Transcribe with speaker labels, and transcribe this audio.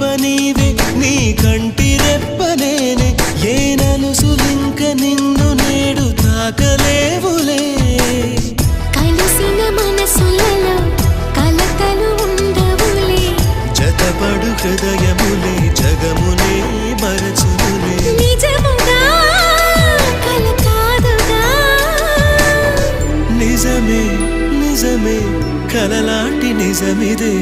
Speaker 1: నీవే నీ కంటి రెప్పనేనే ఏనను సులింక నిన్ను నేడు తాకలేవులే.
Speaker 2: కలిసిన మనసులలో కలతలు ఉండవులే.
Speaker 1: జతపడు హృదయములే జగమునే మరచునులే
Speaker 2: నిజముగా కల
Speaker 1: నిజమే నిజమే కలలాంటి నిజమిదే.